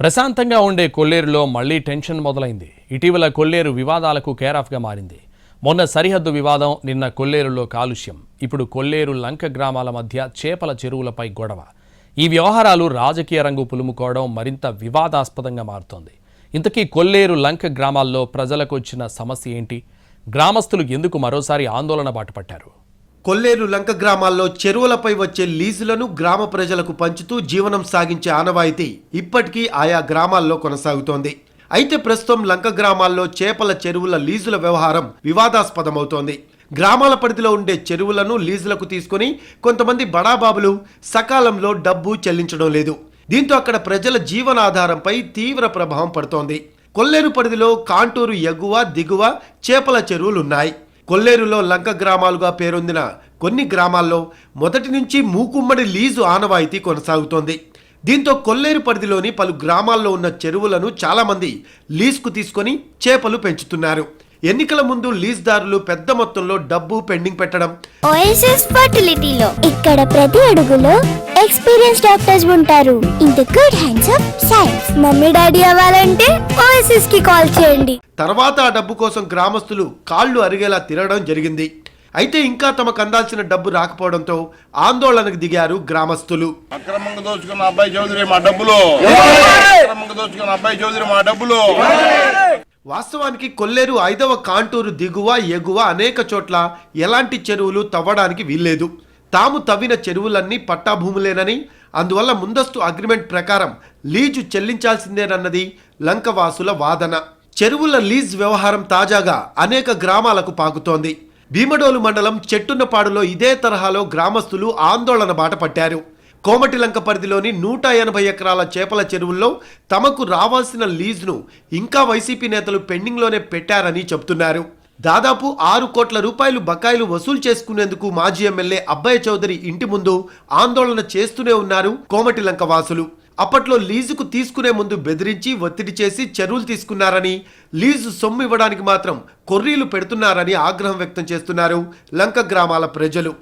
ప్రశాంతంగా ఉండే కొల్లేరులో మళ్ళీ టెన్షన్ మొదలైంది. ఇటీవల కొల్లేరు వివాదాలకు కేరాఫ్గా మారింది. మొన్న సరిహద్దు వివాదం నిన్న కొల్లేరులో కాలుష్యం. ఇప్పుడు కొల్లేరు లంక గ్రామాల మధ్య చేపల చెరువులపై గొడవ. ఈ వ్యవహారాలు రాజకీయ రంగు పులుముకోవడం మరింత వివాదాస్పదంగా మారుతోంది. ఇంతకీ కొల్లేరు లంక గ్రామాల్లో ప్రజలకు వచ్చిన సమస్య ఏంటి? గ్రామస్తులు ఎందుకు మరోసారి ఆందోళన బాటపట్టారు? కొల్లేరు లంక గ్రామాల్లో చెరువులపై వచ్చే లీజులను గ్రామ ప్రజలకు పంచుతూ జీవనం సాగించే ఆనవాయితీ ఇప్పటికీ ఆయా గ్రామాల్లో కొనసాగుతోంది. అయితే ప్రస్తుతం లంక గ్రామాల్లో చేపల చెరువుల లీజుల వ్యవహారం వివాదాస్పదమవుతోంది. గ్రామాల పరిధిలో ఉండే చెరువులను లీజులకు తీసుకొని కొంతమంది బడాబాబులు సకాలంలో డబ్బు చెల్లించడం లేదు. దీంతో అక్కడ ప్రజల జీవనాధారంపై తీవ్ర ప్రభావం పడుతోంది. కొల్లేరు పరిధిలో కాంటూరు ఎగువ దిగువ చేపల చెరువులున్నాయి. కొల్లేరులో లంక గ్రామాలుగా పేరొందిన కొన్ని గ్రామాల్లో మొదటి నుంచి మూకుమ్మడి లీజు ఆనవాయితీ కొనసాగుతోంది. దీంతో కొల్లేరు పరిధిలోని పలు గ్రామాల్లో ఉన్న చెరువులను చాలామంది లీజుకు తీసుకొని చేపలు పెంచుతున్నారు. ఎన్నికల ముందు లీజ్దారులు పెద్ద మొత్తంలో డబ్బు పెండింగ్ పెట్టడం. ఓఎస్ఎస్ ఫర్టిలిటీలో ఇక్కడ ప్రతి అడుగులో ఎక్స్పీరియన్స్ డాక్టర్స్ ఉంటారు. In the good hands of science mummy daddy అవ్వాలంటే ఓఎస్ఎస్కి కాల్ చేయండి. తర్వాత ఆ డబ్బు కోసం గ్రామస్తులు కాళ్ళు అరిగేలా తిరగడం జరిగింది. అయితే ఇంకా తమకు అందాల్సిన డబ్బు రాకపోవడంతో ఆందోళనకు దిగారు గ్రామస్తులు. అక్రమంగా దోచుకున్న అబ్బాయి చౌదరి మా డబ్బులు. అక్రమంగా దోచుకున్న అబ్బాయి చౌదరి మా డబ్బులు. వాస్తవానికి కొల్లేరు ఐదవ కాంటూరు దిగువ ఎగువ అనేక చోట్ల ఎలాంటి చెరువులు తవ్వడానికి వీల్లేదు. తాము తవ్విన చెరువులన్నీ పట్టాభూములేనని అందువల్ల ముందస్తు అగ్రిమెంట్ ప్రకారం లీజు చెల్లించాల్సిందేనన్నది లంకవాసుల వాదన. చెరువుల లీజ్ వ్యవహారం తాజాగా అనేక గ్రామాలకు పాకుతోంది. భీమడోలు మండలం చెట్టున్నపాడులో ఇదే తరహాలో గ్రామస్తులు ఆందోళన బాట పట్టారు. కోమటిలంక పరిధిలోని నూట ఎనభై ఎకరాల చేపల చెరువుల్లో తమకు రావాల్సిన లీజును ఇంకా వైసీపీ నేతలు పెండింగ్లోనే పెట్టారని చెబుతున్నారు. దాదాపు ఆరు కోట్ల రూపాయలు బకాయిలు వసూలు చేసుకునేందుకు మాజీ ఎమ్మెల్యే అబ్బయ్య చౌదరి ఇంటి ముందు ఆందోళన చేస్తూనే ఉన్నారు కోమటిలంక వాసులు. అప్పట్లో లీజుకు తీసుకునే ముందు బెదిరించి ఒత్తిడి చేసి చెరువులు తీసుకున్నారని లీజు సొమ్ము ఇవ్వడానికి మాత్రం కొర్రీలు పెడుతున్నారని ఆగ్రహం వ్యక్తం చేస్తున్నారు లంక గ్రామాల ప్రజలు.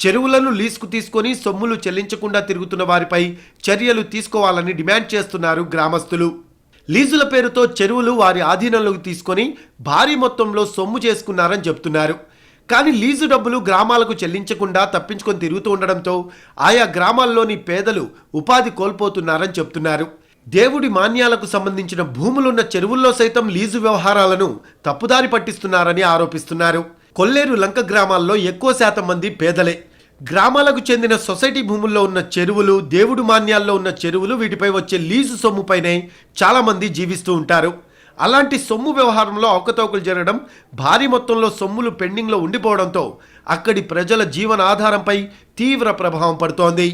చెరువులను లీజుకు తీసుకొని సొమ్ములు చెల్లించకుండా తిరుగుతున్న వారిపై చర్యలు తీసుకోవాలని డిమాండ్ చేస్తున్నారు గ్రామస్తులు. లీజుల పేరుతో చెరువులు వారి ఆధీనంలోకి తీసుకొని భారీ మొత్తంలో సొమ్ము చేసుకున్నారని చెప్తున్నారు కానీ లీజు డబ్బులు గ్రామాలకు చెల్లించకుండా తప్పించుకొని తిరుగుతూ ఉండడంతో ఆయా గ్రామాల్లోని పేదలు ఉపాధి కోల్పోతున్నారని చెప్తున్నారు దేవుడి మాన్యాలకు సంబంధించిన భూములున్న చెరువుల్లో సైతం లీజు వ్యవహారాలను తప్పుదారి పట్టిస్తున్నారని ఆరోపిస్తున్నారు. కొల్లేరు లంక గ్రామాల్లో ఎక్కువ శాతం మంది పేదలే. గ్రామాలకు చెందిన సొసైటీ భూముల్లో ఉన్న చెరువులు దేవుడు మాన్యాల్లో ఉన్న చెరువులు వీటిపై వచ్చే లీజు సొమ్ముపైనే చాలామంది జీవిస్తూ ఉంటారు. అలాంటి సొమ్ము వ్యవహారంలో అవకతవకలు జరగడం భారీ మొత్తంలో సొమ్ములు పెండింగ్లో ఉండిపోవడంతో అక్కడి ప్రజల జీవనాధారంపై తీవ్ర ప్రభావం పడుతోంది.